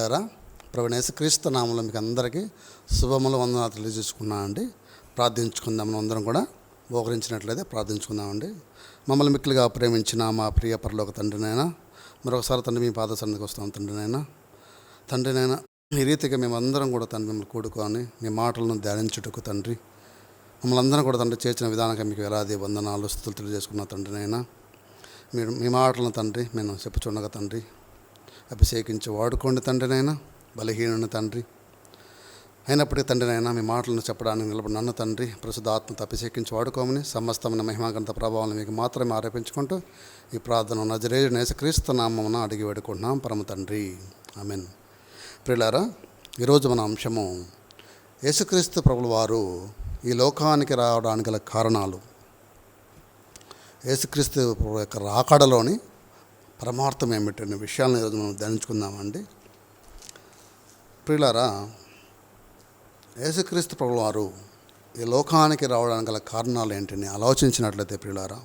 ప్రియులారా ప్రభు యేసుక్రీస్తు నామంలో మీకు అందరికీ శుభములు వందనాలు తెలియజేసుకున్నామండి ప్రార్థించుకుందాం మనం అందరం కూడా మోకరించినట్లయితే ప్రార్థించుకుందామండి. మమ్మల్ని మిక్కులుగా ప్రేమించిన మా ప్రియ పరలోక తండ్రినైనా మరొకసారి తండ్రి మీ పాద సన్నిధికి వస్తాం తండ్రినైనా తండ్రినైనా ఈ రీతిగా మేమందరం కూడా తండ్రి మిమ్మల్ని కూడుకొని మీ మాటలను ధ్యానించుటకు తండ్రి. మమ్మల్ని అందరం కూడా తండ్రి చేర్చిన విధానంగా మీకు వేలాది వందనాలు స్థుతులు తెలియజేసుకున్న తండ్రినైనా మీరు మీ మాటలను తండ్రి మేము చెప్పుచుండగా తండ్రి. అభిషేకించి. వాడుకోండి తండ్రినైనా బలహీనుని తండ్రి. అయినప్పటికీ తండ్రినైనా మీ మాటలను చెప్పడానికి నిలబడి నన్ను తండ్రి ప్రసుదాత్మత అభిషేకించి వాడుకోమని సమస్తమైన మహిమాగంత ప్రభావాలను మీకు మాత్రమే ఆరోపించుకుంటూ ఈ ప్రార్థన నజరేజు నేసక్రీస్తు నామమున అడిగి వేడుకుంటున్నాం. పరమ తండ్రి. మీన్ ప్రిలారా ఈరోజు మన అంశము యేసుక్రీస్తు ప్రభుల వారు ఈ లోకానికి రావడానికి గల కారణాలు. యేసుక్రీస్తు ప్రభు యొక్క రాకడలోని పరమార్థం ఏమిటనే విషయాలను ఈరోజు మనం ధ్యానించుకుందామండి. ప్రియులారా యేసుక్రీస్తు ప్రభుల వారు ఈ లోకానికి రావడానికి గల కారణాలు ఏంటని ఆలోచించినట్లయితే ప్రియులారా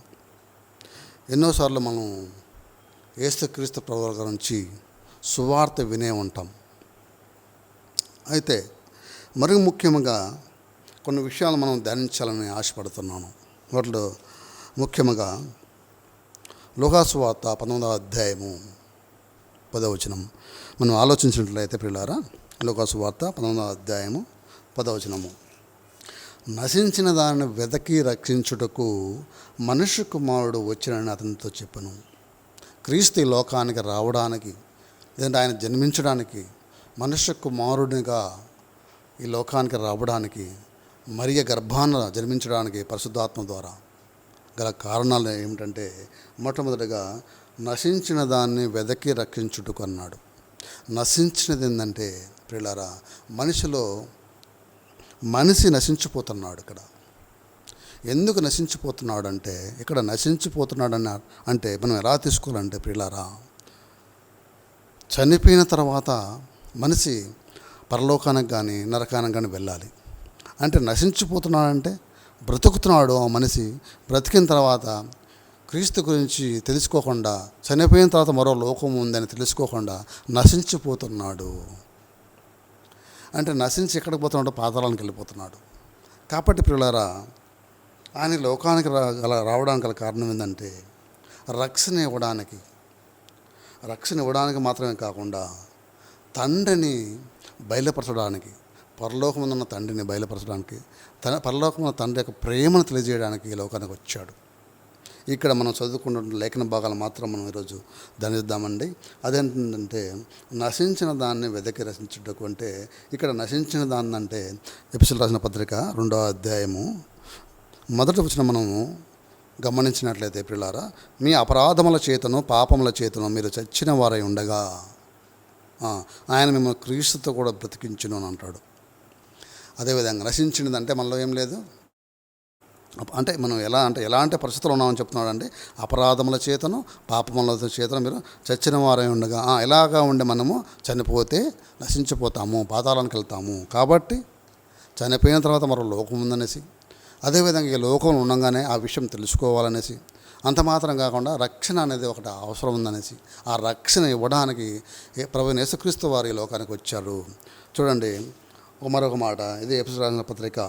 ఎన్నోసార్లు మనం యేసుక్రీస్తు ప్రభుల గురించి సువార్త వినే ఉంటాం. అయితే మరి ముఖ్యంగా కొన్ని విషయాలు మనం ధ్యానించాలని ఆశపడుతున్నాను. వాటిలో ముఖ్యంగా లోకాసువార్త పంతొమ్మిదవ అధ్యాయము పదవచనం మనం ఆలోచించినట్లయితే పిల్లారా లోకాసువార్త పంతొమ్మిదవ అధ్యాయము పదవచనము నశించిన దానిని వెదకి రక్షించుటకు మనుష్య కుమారుడు వచ్చినని అతనితో చెప్పను. క్రీస్తు లోకానికి రావడానికి లేదంటే ఆయన జన్మించడానికి మనుష్య కుమారుడిగా ఈ లోకానికి రావడానికి మరియ గర్భాన జన్మించడానికి పరిశుద్ధాత్మ ద్వారా గల కారణాలు ఏమిటంటే మొట్టమొదటిగా నశించిన దాన్ని వెదకి రక్షించుటకు అన్నాడు. నశించినది ఏంటంటే ప్రియులారా మనిషిలో మనిషి నశించిపోతున్నాడు ఇక్కడ. ఎందుకు నశించిపోతున్నాడు అంటే ఇక్కడ నశించిపోతున్నాడని అంటే మనం ఎలా తీసుకోవాలంటే ప్రియులారా చనిపోయిన తర్వాత మనిషి పరలోకానికి కానీ నరకానికి కానీ వెళ్ళాలి. అంటే నశించిపోతున్నాడంటే బ్రతుకుతున్నాడు ఆ మనిషి బ్రతికిన తర్వాత క్రీస్తు గురించి తెలుసుకోకుండా చనిపోయిన తర్వాత మరో లోకం ఉందని తెలుసుకోకుండా నశించిపోతున్నాడు. అంటే నశించి ఎక్కడికి పోతున్నాడు పాతాళానికి వెళ్ళిపోతున్నాడు. కాబట్టి పిల్లరా ఆయన లోకానికి రా గల రావడానికి గల కారణం ఏంటంటే రక్షణ ఇవ్వడానికి. రక్షణ ఇవ్వడానికి మాత్రమే కాకుండా తండ్రిని బయలుపరచడానికి. పరలోకమున్న తండ్రిని బయలుపరచడానికి తన పరలోకమున్న తండ్రి యొక్క ప్రేమను తెలియజేయడానికి ఈ లోకానికి వచ్చాడు. ఇక్కడ మనం చదువుకున్న లేఖన భాగాలు మాత్రం మనం ఈరోజు ధనిద్దామండి అదేంటంటే నశించిన దాన్ని వెదకి రచించుటకు అంటే ఇక్కడ నశించిన దాన్ని అంటే ఎపిసోడ్ రాసిన పత్రిక రెండో అధ్యాయము. మొదట వచ్చిన మనము గమనించినట్లయితే పిల్లారా మీ అపరాధముల చేతను పాపముల చేతను మీరు చచ్చిన వారై ఉండగా ఆయన మిమ్మల్ని క్రీస్తుతో కూడా బ్రతికించును అని అంటాడు. అదేవిధంగా నశించినదంటే మనలో ఏం లేదు? అంటే మనం ఎలా అంటే ఎలాంటి పరిస్థితులు ఉన్నామని చెప్తున్నాడు అంటే అపరాధముల చేతను పాపముల చేతను మీరు చచ్చిన వారై ఉండగా ఎలాగా ఉండి మనము చనిపోతే నశించిపోతాము పాతాళానికి వెళ్తాము. కాబట్టి చనిపోయిన తర్వాత మరో లోకం ఉందనేసి అదేవిధంగా ఈ లోకంలో ఉండగానే ఆ విషయం తెలుసుకోవాలనేసి అంత మాత్రం కాకుండా రక్షణ అనేది ఒకటి అవసరం ఉందనేసి ఆ రక్షణ ఇవ్వడానికి ప్రభు యేసుక్రీస్తు వారు ఈ లోకానికి వచ్చారు. చూడండి మరొక మాట. ఇది ఎపిసోడ్ రాసిన పత్రిక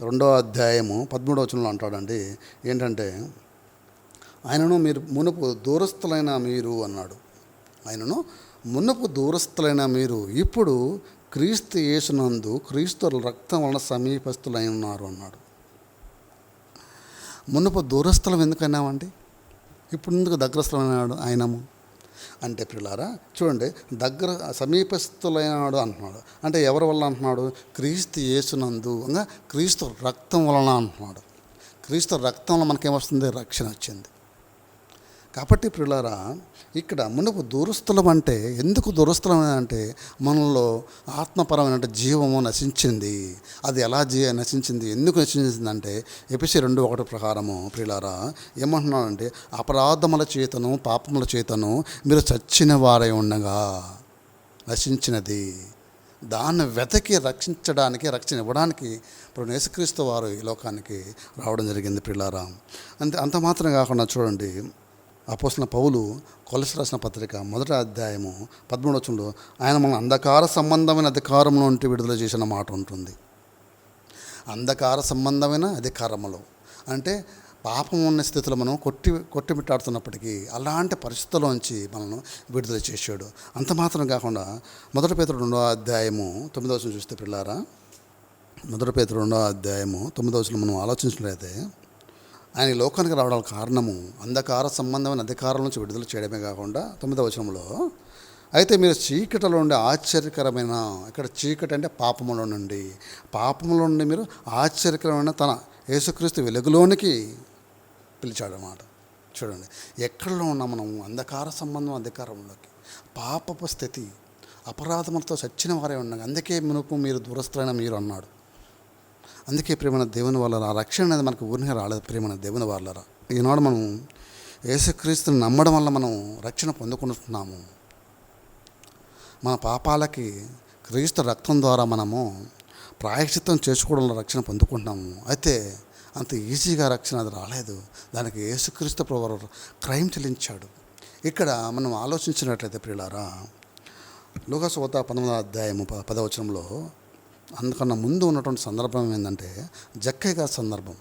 రెండో అధ్యాయము పదమూడవ వచనంలో అంటాడండి. ఏంటంటే ఆయనను మీరు మునుపు దూరస్థులైన మీరు అన్నాడు. ఆయనను మునుపు దూరస్థులైన మీరు ఇప్పుడు క్రీస్తు యేసునందు క్రీస్తు రక్తం వలన సమీపస్తులై ఉన్నారు అన్నాడు. మునుపు దూరస్థలం ఎందుకన్నామండి ఇప్పుడు ఎందుకు దగ్గరస్థలం అయినాడు ఆయనము? అంటే పిల్లారా చూడండి దగ్గర సమీపస్థులైనాడు అంటున్నాడు. అంటే ఎవరి వల్ల అంటున్నాడు? క్రీస్తు యేసునందు క్రీస్తు రక్తం వలన అంటున్నాడు. క్రీస్తు రక్తంలో మనకేమొస్తుంది రక్షణ వచ్చింది. కాబట్టి ప్రియులారా ఇక్కడ మనకు దురస్థలం అంటే ఎందుకు దురస్థలం అంటే మనలో ఆత్మపరమైన జీవము నశించింది. అది ఎలా జీ నశించింది ఎందుకు నశించిందంటే ఎపిసి రెండు ఒకటి ప్రకారము ప్రియులారా ఏమంటున్నాడంటే అపరాధముల చేతను పాపముల చేతను మీరు చచ్చిన వారై ఉండగా నశించినది. దాన్ని వెతకి రక్షించడానికి రక్షణ ఇవ్వడానికి ఇప్పుడు యేసుక్రీస్తు వారు ఈ లోకానికి రావడం జరిగింది పిల్లారా అంతే అంత మాత్రం కాకుండా చూడండి అపోసిన పౌలు కొలసి రాసిన పత్రిక మొదటి అధ్యాయము పద్మూడవచంలో ఆయన మన అంధకార సంబంధమైన అధికారంలో ఉంటే విడుదల చేసిన మాట ఉంటుంది. అంధకార సంబంధమైన అధికారములో. అంటే పాపం ఉన్న స్థితిలో మనం కొట్టి కొట్టిమిట్టాడుతున్నప్పటికీ అలాంటి పరిస్థితుల్లోంచి మనల్ని విడుదల చేశాడు. అంత మాత్రం కాకుండా మొదటి పేతుడు రెండో అధ్యాయము తొమ్మిదవ చూస్తే పిల్లారా మొదటి పేతుడు రెండో అధ్యాయము తొమ్మిదవ మనం ఆలోచించినట్లయితే ఆయన లోకానికి రావడానికి కారణము అంధకార సంబంధమైన అధికారం నుంచి విడుదల చేయడమే కాకుండా తొమ్మిదవ వచనంలో అయితే మీరు చీకటిలో ఉండే ఆశ్చర్యకరమైన ఇక్కడ చీకటి అంటే పాపములో నుండి పాపములో నుండి మీరు ఆశ్చర్యకరమైన తన యేసుక్రీస్తు వెలుగులోనికి పిలిచాడు అన్నమాట చూడండి ఎక్కడలో ఉన్నాం మనం అంధకార సంబంధం అధికారంలోకి. పాపపు స్థితి అపరాధములతో చచ్చిన వారే ఉన్నాం అందుకే మనకు మీరు దురస్తులైన మీరు అన్నాడు. అందుకే ప్రేమన దేవుని వాళ్ళరా రక్షణ అనేది మనకు ఊరిగా రాలేదు ప్రేమన దేవుని వాళ్ళరా ఈనాడు మనం యేసుక్రీస్తుని నమ్మడం వల్ల మనం రక్షణ పొందుకుంటున్నాము. మన పాపాలకి క్రీస్తు రక్తం ద్వారా మనము ప్రాయశ్చిత్తం చేసుకోవడంలో రక్షణ పొందుకుంటున్నాము. అయితే అంత ఈజీగా రక్షణ అది రాలేదు. దానికి యేసుక్రీస్తు ప్రభు క్రైమ్ చెల్లించాడు. ఇక్కడ మనం ఆలోచించినట్లయితే ప్రియులారా లోకసోత పంతొమ్మిదో అధ్యాయము ప- పదవచనంలో అందుకన్నా ముందు ఉన్నటువంటి సందర్భం ఏంటంటే జక్కయ్య గారి సందర్భం.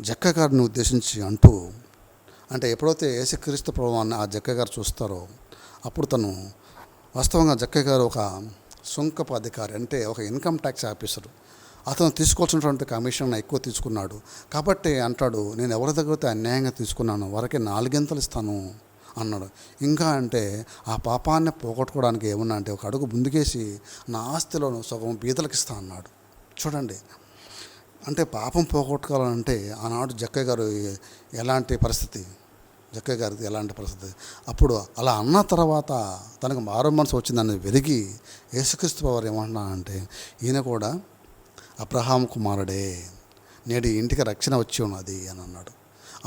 జక్క గారిని ఉద్దేశించి అంటూ అంటే ఎప్పుడైతే యేసుక్రీస్తు ప్రభావాన్ని ఆ జక్క గారు చూస్తారో అప్పుడు తను వాస్తవంగా జక్క గారు ఒక సుంకపు అధికారి అంటే ఒక ఇన్కమ్ ట్యాక్స్ ఆఫీసర్. అతను తీసుకోవాల్సినటువంటి కమిషన్ ఎక్కువ తీసుకున్నాడు. కాబట్టి అంటాడు నేను ఎవరి దగ్గర అయితే అన్యాయంగా తీసుకున్నాను వారికి నాలుగింతలు ఇస్తాను. అన్నాడు. ఇంకా అంటే ఆ పాపాన్ని పోగొట్టుకోవడానికి ఏమన్నా అంటే ఒక అడుగు ముందుకేసి నా ఆస్తిలోను సగం బీదలకు ఇస్తా అన్నాడు. చూడండి అంటే పాపం పోగొట్టుకోవాలంటే ఆనాడు జక్కయ్య గారు ఎలాంటి పరిస్థితి? జక్కయ్య గారిది ఎలాంటి పరిస్థితి? అప్పుడు అలా అన్న తర్వాత తనకు మారు మనసు వచ్చిందని వెరిగి యేసుక్రీస్తు వారు ఏమంటున్నానంటే ఈయన కూడా అబ్రహాం కుమారుడే నేడు ఇంటికి రక్షణ వచ్చి ఉన్నది అని అన్నాడు.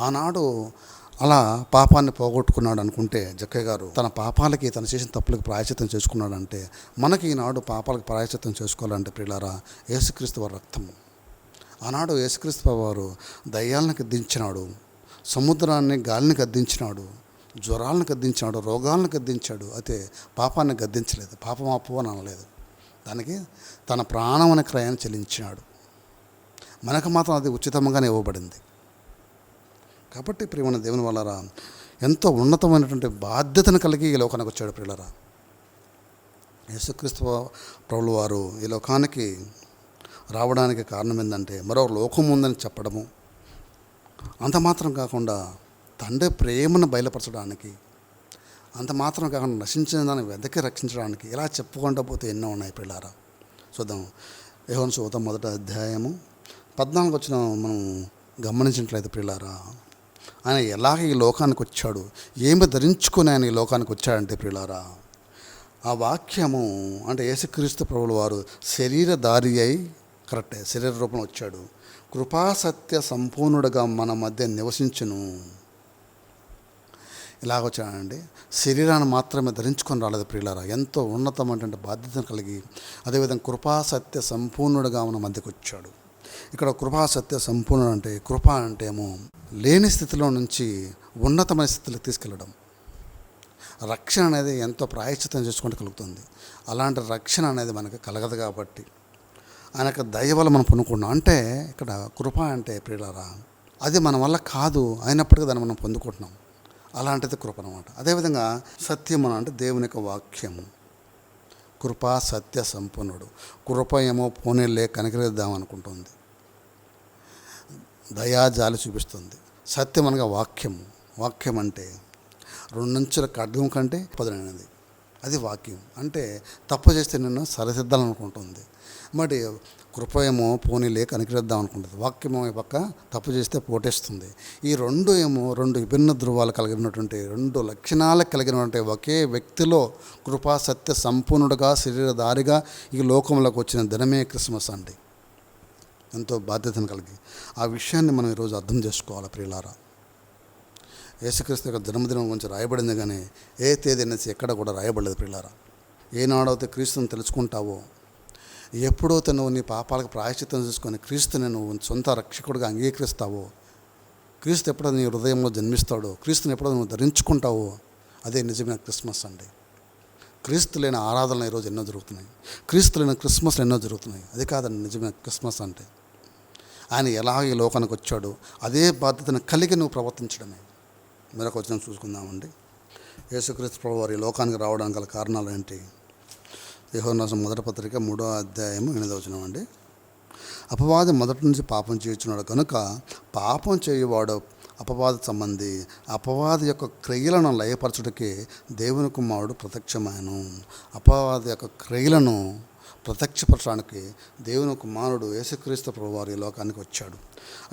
ఆనాడు అలా పాపాన్ని పోగొట్టుకున్నాడు అనుకుంటే జక్కయ్య గారు తన పాపాలకి తను చేసిన తప్పులకు ప్రాయశ్చితం చేసుకున్నాడంటే మనకి ఈనాడు పాపాలకు ప్రాయశ్చితం చేసుకోవాలంటే ప్రియులారా యేసుక్రీస్తు వారి రక్తము. ఆనాడు యేసుక్రీస్తు వారు దయ్యాలను గద్దించినాడు సముద్రాన్ని గాలిని గద్దించినాడు జ్వరాలను గద్దించినాడు రోగాలను గద్దించాడు అయితే పాపాన్ని గద్దించలేదు. పాపం అప్పు అని అనలేదు. దానికి తన ప్రాణం అనే క్రయాన్ని చెల్లించినాడు. మనకు మాత్రం అది ఉచితంగానే ఇవ్వబడింది. కాబట్టి ప్రియమైన దేవుని వల్లరా ఎంతో ఉన్నతమైనటువంటి బాధ్యతను కలిగి ఈ లోకానికి వచ్చాడు ప్రియులరా. యేసుక్రీస్తు ప్రభులు వారు ఈ లోకానికి రావడానికి కారణం ఏంటంటే మరో లోకం ఉందని చెప్పడము. అంత మాత్రం కాకుండా తండ్రి ప్రేమను బయలుపరచడానికి అంత మాత్రం కాకుండా నశించిన దాన్ని వెదకి రక్షించడానికి ఇలా చెప్పుకుంటూ పోతే ఎన్నో ఉన్నాయి పిల్లారా చూద్దాం. యోహన్ సూతం మొదట అధ్యాయము పద్నాలుగు వచ్చిన మనం గమనించినట్లయితే పిల్లారా ఆయన ఎలాగ ఈ లోకానికి వచ్చాడు? ఏమి ధరించుకుని ఆయన ఈ లోకానికి వచ్చాడంటే ప్రియులారా ఆ వాక్యము అంటే యేసుక్రీస్తు ప్రభులు వారు శరీరధారి అయి కరెక్టే శరీర రూపంలో వచ్చాడు. కృపాసత్య సంపూర్ణుడుగా మన మధ్య నివసించును. ఇలాగ వచ్చాడండి శరీరాన్ని మాత్రమే ధరించుకొని రాలేదు ప్రియులారా. ఎంతో ఉన్నతమైనటువంటి బాధ్యతను కలిగి అదేవిధంగా కృపాసత్య సంపూర్ణుడుగా మన మధ్యకు వచ్చాడు. ఇక్కడ కృపాసత్య సంపూర్ణుడు అంటే కృప అంటే ఏమో లేని స్థితిలో నుంచి ఉన్నతమైన స్థితిలోకి తీసుకెళ్ళడం. రక్షణ అనేది ఎంతో ప్రాయశ్చితం చేసుకుంటూ కలుగుతుంది. అలాంటి రక్షణ అనేది మనకు కలగదు కాబట్టి ఆయన యొక్క దయ వల్ల మనం పొందుకున్నాం అంటే ఇక్కడ కృప అంటే ప్రియులరా అది మన వల్ల కాదు అయినప్పటికీ దాన్ని మనం పొందుకుంటున్నాం. అలాంటిది కృప అనమాట అదేవిధంగా సత్యం అని అంటే దేవుని యొక్క వాక్యము. కృప సత్య సంపన్నుడు కృప ఏమో పోనీలే కనికరిద్దాం అనుకుంటుంది. దయా జాలి చూపిస్తుంది. సత్యం అనగా వాక్యం వాక్యం అంటే రెండంచుల ఖడ్గం కంటే పదునైనది. అది వాక్యం. అంటే తప్పు చేస్తే నిన్ను సరిదిద్దాలనుకుంటుంది. మరి కృప ఏమో పోనీలే కనికరిద్దాం అనుకుంటుంది వాక్యమో పక్క తప్పు చేస్తే పోటేస్తుంది. ఈ రెండు ఏమో రెండు విభిన్న ధృవాలు కలిగినటువంటి రెండు లక్షణాలు కలిగినటువంటి ఒకే వ్యక్తిలో కృపా సత్య సంపూర్ణుడుగా శరీరధారిగా ఈ లోకంలోకి వచ్చిన దినమే క్రిస్మస్ అండి. ఎంతో బాధ్యతను కలిగి ఆ విషయాన్ని మనం ఈరోజు అర్థం చేసుకోవాలి ప్రియులారా. యేసుక్రీస్తు యొక్క జన్మదినం గురించి రాయబడింది కానీ ఏ తేదీ అనేసి ఎక్కడ కూడా రాయబడలేదు ప్రియులారా. ఏనాడైతే క్రీస్తుని తెలుసుకుంటావో ఎప్పుడైతే నువ్వు నీ పాపాలకు ప్రాయశ్చిత్తం చేసుకొని క్రీస్తుని నువ్వు సొంత రక్షకుడిగా అంగీకరిస్తావో క్రీస్తు ఎప్పుడైతే నీ హృదయంలో జన్మిస్తాడో క్రీస్తుని ఎప్పుడైతే నువ్వు ధరించుకుంటావో అదే నిజమైన క్రిస్మస్ అండి. క్రీస్తు లేని ఆరాధనలు ఈరోజు ఎన్నో జరుగుతున్నాయి. క్రీస్తు లేని క్రిస్మస్లు ఎన్నో జరుగుతున్నాయి. అది కాదండి నిజమైన క్రిస్మస్ అంటే. ఆయన ఎలా ఈ లోకానికి వచ్చాడో అదే బాధ్యతను కలిగి నువ్వు ప్రవర్తించడమే. మరొక వచ్చిన చూసుకుందామండి. యేసుక్రీస్తు ప్రభు వారి లోకానికి రావడానికి గల కారణాలు ఏంటి? యెహోవాను మొదటి పత్రిక మూడో అధ్యాయము ఎనిమిదో వచనం అండి. అపవాది మొదటి నుంచి పాపం చేయుచున్నాడు కనుక పాపం చేయువాడు అపవాద సంబంధి అపవాది యొక్క క్రియలను లయపరచుటకే దేవుని కుమారుడు ప్రత్యక్షమాయను. అపవాది యొక్క క్రియలను ప్రత్యక్షపరచడానికి దేవుని కుమారుడు యేసుక్రీస్తు ప్రభువారు ఈ లోకానికి వచ్చాడు.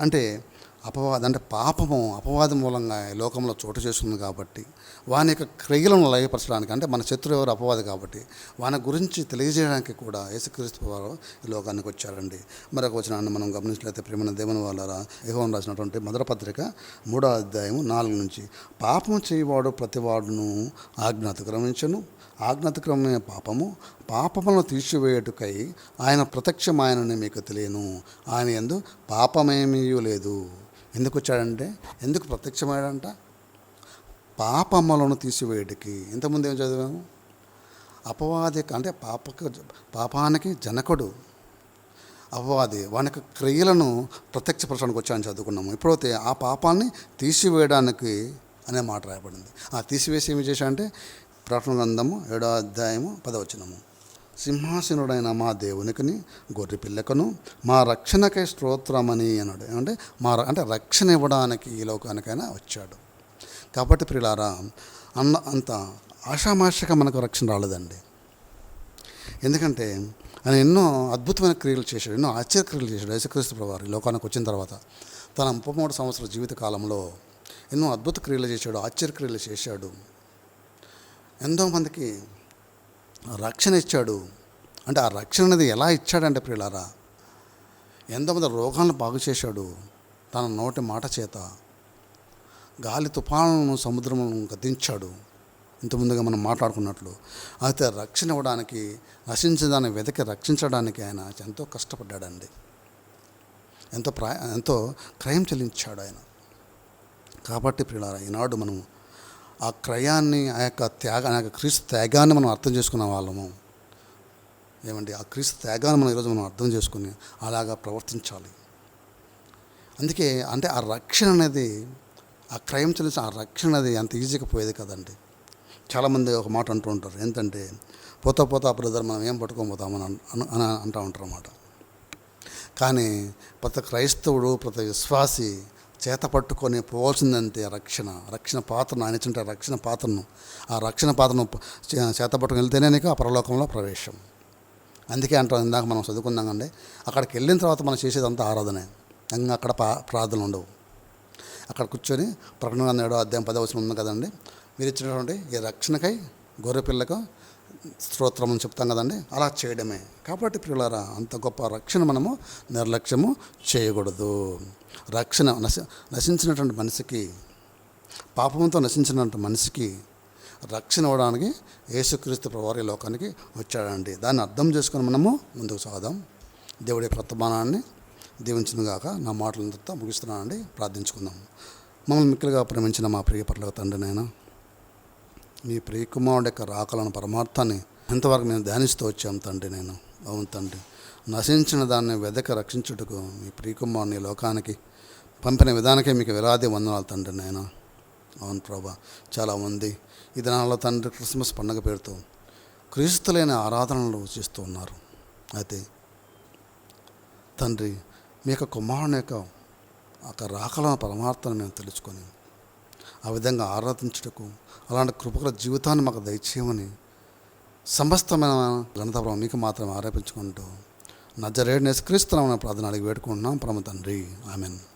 అంటే అపవాదం అంటే పాపము అపవాదం మూలంగా ఈ లోకంలో చోటు చేసుకుంది కాబట్టి వాని యొక్క క్రియలను లయపరచడానికి అంటే మన శత్రువు ఎవరు? అపవాది కాబట్టి వాని గురించి తెలియజేయడానికి కూడా యేసుక్రీస్తు వారు ఈ లోకానికి వచ్చారండి. మరొక వచనాన్ని మనం గమనించినట్లయితే ప్రేమ దేవుని వాళ్ళ యహోన్ రాసినటువంటి మధుర పత్రిక మూడో అధ్యాయం నాలుగు నుంచి పాపం చేయవాడు ప్రతివాడును ఆజ్ఞ ఆజ్ఞాతక్రమమైన పాపము పాపములను తీసివేయుటకై ఆయన ప్రత్యక్షమాయనని మీకు తెలియను. ఆయన ఎందు పాపమేమీ లేదు. ఎందుకు వచ్చాడంటే ఎందుకు ప్రత్యక్షమయ్యాడంట? పాపములను తీసివేయటికి. ఇంతకుముందు ఏం చదివాము? అపవాది అంటే పాపకు పాపానికి జనకుడు. అపవాది వాని యొక్క క్రియలను ప్రత్యక్షపరచడానికి వచ్చాయని చదువుకున్నాము. ఇప్పుడైతే ఆ పాపాన్ని తీసివేయడానికి అనే మాట రాయబడింది. ఆ తీసివేసి ఏమి చేశాడంటే ప్రకటన గ్రంథము ఏడో అధ్యాయము పదవచనము. సింహాసనుడైన మా దేవునికిని గొర్రె పిల్లకను మా రక్షణకై స్తోత్రమని అన్నాడు అంటే మా అంటే రక్షణ ఇవ్వడానికి ఈ లోకానికైనా వచ్చాడు. కాబట్టి ప్రియులారా అన్న అంత ఆషామాషగా మనకు రక్షణ రాలేదండి. ఎందుకంటే ఆయన ఎన్నో అద్భుతమైన క్రియలు చేశాడు ఎన్నో ఆశ్చర్య క్రియలు చేశాడు యేసుక్రీస్తు ప్రభు ఈ లోకానికి వచ్చిన తర్వాత. తన ముప్పై మూడు సంవత్సరాల జీవిత కాలంలో ఎన్నో అద్భుత క్రియలు చేశాడు ఆశ్చర్య క్రియలు చేశాడు. ఎంతోమందికి రక్షణ ఇచ్చాడు. అంటే ఆ రక్షణ అనేది ఎలా ఇచ్చాడంటే ప్రియులారా ఎంతోమంది రోగాలను బాగు చేశాడు తన నోటి మాట చేత. గాలి తుఫాను సముద్రములను గతించాడు. ఇంతకుముందుగా మనం మాట్లాడుకున్నట్లు. అయితే రక్షణ ఇవ్వడానికి నశించదాన్ని వెతికి రక్షించడానికి ఆయన ఎంతో కష్టపడ్డాడండి. ఎంతో ప్రా ఎంతో క్రయం చెల్లించాడు ఆయన. కాబట్టి ప్రియులారా ఈనాడు మనం ఆ క్రయాన్ని ఆ యొక్క త్యాగ ఆ యొక్క క్రీస్తు త్యాగాన్ని మనం అర్థం చేసుకున్న వాళ్ళము. ఏమండి? ఆ క్రీస్తు త్యాగాన్ని మనం ఈరోజు మనం అర్థం చేసుకుని అలాగా ప్రవర్తించాలి. అందుకే అంటే ఆ రక్షణ అనేది ఆ క్రయం చెల్లించిన ఆ రక్షణ అనేది అంత ఈజీగా పోయేది కదండి. చాలామంది ఒక మాట అంటూ ఉంటారు. ఏంటంటే పోతా పోతా బ్రదర్ మనం ఏం పట్టుకోబోతామని అని అంటూ ఉంటారు అన్నమాట. కానీ ప్రతి క్రైస్తవుడు ప్రతి విశ్వాసి చేత పట్టుకొని పోవాల్సిందంతే రక్షణ. రక్షణ పాత్రను ఆయన ఇచ్చిన రక్షణ పాత్రను. ఆ రక్షణ పాత్రను చేత పట్టుకుని వెళ్తేనే నీకు ఆ పరలోకంలో ప్రవేశం. అందుకే అంటాం ఇందాక మనం చదువుకుందామండి అక్కడికి వెళ్ళిన తర్వాత మనం చేసేదంతా ఆరాధనే. ఇంకా అక్కడ పా ప్రార్థనలు ఉండవు. అక్కడ కూర్చొని ప్రకటన ఏడో అధ్యాయం పదవచనం ఉంది కదండి మీరు ఇచ్చినటువంటి ఈ రక్షణకై గొర్రె పిల్లకు స్తోత్రం అని చెప్తాం కదండి అలా చేయడమే. కాబట్టి ప్రియులారా అంత గొప్ప రక్షణ మనము నిర్లక్ష్యము చేయకూడదు. రక్షణ నశ నశించినటువంటి మనిషికి పాపంతో నశించినటువంటి మనిషికి రక్షణ ఇవ్వడానికి యేసుక్రీస్తు ప్రవారి లోకానికి వచ్చాడండి. దాన్ని అర్థం చేసుకుని మనము ముందుకు సాగుదాం. దేవుడి ప్రతమానాన్ని దీవించినగాక నా మాటలంతా ముగిస్తున్నానండి. ప్రార్థించుకుందాం. మమ్మల్ని మిక్కులుగా ప్రేమించిన మా ప్రియ పర్లకు తండ్రి నేను మీ ప్రియ కుమారుడు యొక్క రాకలను పరమార్థాన్ని ఎంతవరకు మేము ధ్యానిస్తూ వచ్చాం తండ్రి నేను. అవును తండ్రి. నశించిన దాన్ని వెదక రక్షించుటకు మీ ప్రియకుమారుని లోకానికి పంపిన విధానకే మీకు విలాది వందనాలు తండ్రి నాయన. అవును ప్రభా చాలామంది ఈ దినాల్లో తండ్రి క్రిస్మస్ పండుగ పేరుతో క్రీస్తులైన ఆరాధనలు చేస్తూ ఉన్నారు. అయితే తండ్రి మీ యొక్క కుమారుని యొక్క ఒక రాకల పరమార్థాన్ని మేము తెలుసుకొని ఆ విధంగా ఆరాధించుటకు అలాంటి కృపగల జీవితాన్ని మాకు దయచేయమని సమస్తమైన ఘనత మీకు మాత్రమే ఆరోపించుకుంటూ నజరేడు క్రీస్తు ప్రార్థన అడిగి పెట్టుకుంటున్నాం ప్రమ తండ్రి. ఆమెను.